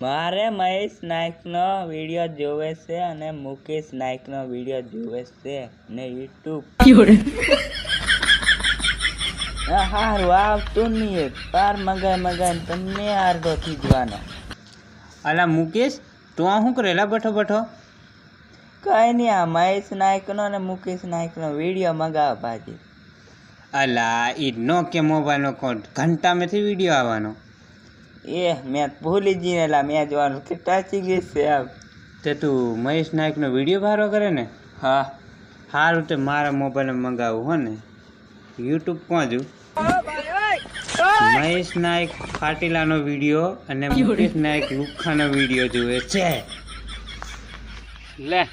મારે મહેશ નાયકનો વીડિયો જોવે છે અને મુકેશ નાયકનો વીડિયો જોવે છે ને યુટ્યુબ. હા હારું આવતું નહીં પાર મગાઈ મગાઈને તમને આર્ધો થી જવાનો. અલા મુકેશ તું આ શું કરેલા બેઠો બેઠો. કઈ નહીં આ મહેશ નાયકનો અને મુકેશ નાયકનો વીડિયો મગાવ ભાજી. અલા એ નો કે મોબાઈલનો કોડ ઘંટામાંથી વીડિયો આવવાનો. એ મેં ભૂલી જઈને એટલે મેં જોવાનું કે ટાચી ગઈ છે આમ. તે તું મહેશ નાયકનો વીડિયો ભારો કરે ને? હા. સારું તે મારા મોબાઈલમાં મંગાવું હો ને. યુટ્યુબ કોણ છું મહેશ નાયક પાટીલાનો વીડિયો અને મહેશ નાયક લુખાનો વીડિયો જુએ છે. લે.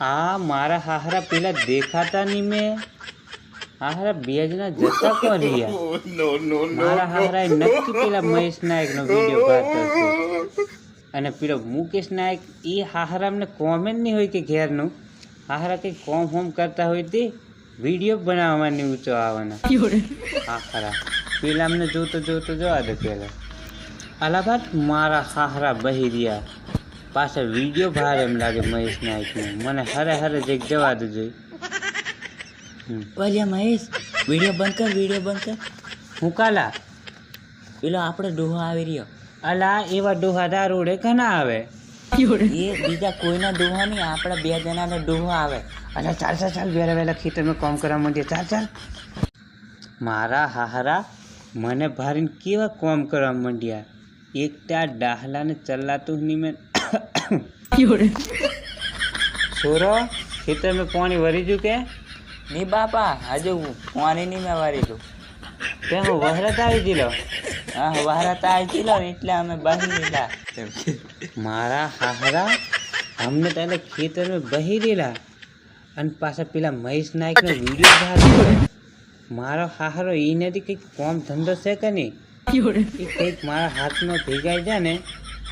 આ મારા હાહરા પેલા દેખાતા નહીં મેં. હાહરા બેજના જતા કોણ રહ્યા મારા હાહરા નક્કી પેલા મહેશ નાયકનો વીડિયો પાડતો અને પેલો મુકેશ નાયક એ હાહરામને કોમેન્ટ નહીં હોય કે ઘેરનું. હાહરા કંઈ કોમ હોમ કરતા હોય તે વીડિયો બનાવવાની ઊંચો આવવાના. હાહરા. પેલા અમને જોતો જોતો જોવા દે પેલા. અલાબાદ મારા હાહરા બહી રહ્યા. પાછા વીડિયો ભારે એમ લાગે મહેશ નાયકનો મને હરે હરે એક જવા દે જોઈ હમ. ઓલ્યા મહેશ વીડિયો બંધ કર વીડિયો બંધ કર. હું કાલા? પેલો આપણે ડોહા આવી રહ્યો. અલા એવા ડોહા દારૂડે ઘણા આવે? એ બીજા કોઈના ડોહા નહીં આપણા બે જણાના ડોહો આવે. અને ચાલ ચાલ ચાલ વહેલા વહેલા ખેતરમાં કામ કરવા માંડીએ. ચાલ ચાલ. મારા હાહરા મને ભારીને કેવા કામ કરવા માંડ્યા? એક ત્યાં ડાહલાને ચલાતું નહીં મેં. છોરો ખેતરમાં પાણી વરી ગયું કે? ની બાપા આજે પાણી નહીં મેં વરી દઉં. તે હું વહરત આવી દીલો હા વારા આવી લો એટલે અમે બહી લીધા મારા હાહરા અમને તારે ખેતરમાં બહી દીધા. અને પાછા પેલા મહેશ નાયકનો વીડિયો બહાર મારો હાહરો એ નથી કંઈક કોમ ધંધો છે કે નહીં? એ કંઈક મારા હાથમાં ભેગાઈ જાય ને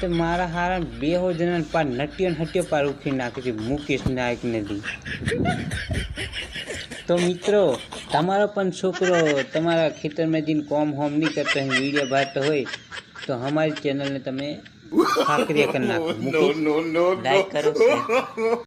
તો મારા હારા બે હો જણા પાર નટ્યો ને હટ્યો પાર ઉખી નાખે છે મુકેશ નાયક નથી તો મિત્રો તમારો પણ છોકરો તમારા ખેતરમાં જઈને કોમ હોમ નહીં કરતો વીડિયો બહારતો હોય તો અમારી ચેનલને તમે ખાકરી કરી નાખો. લાઈક કરો.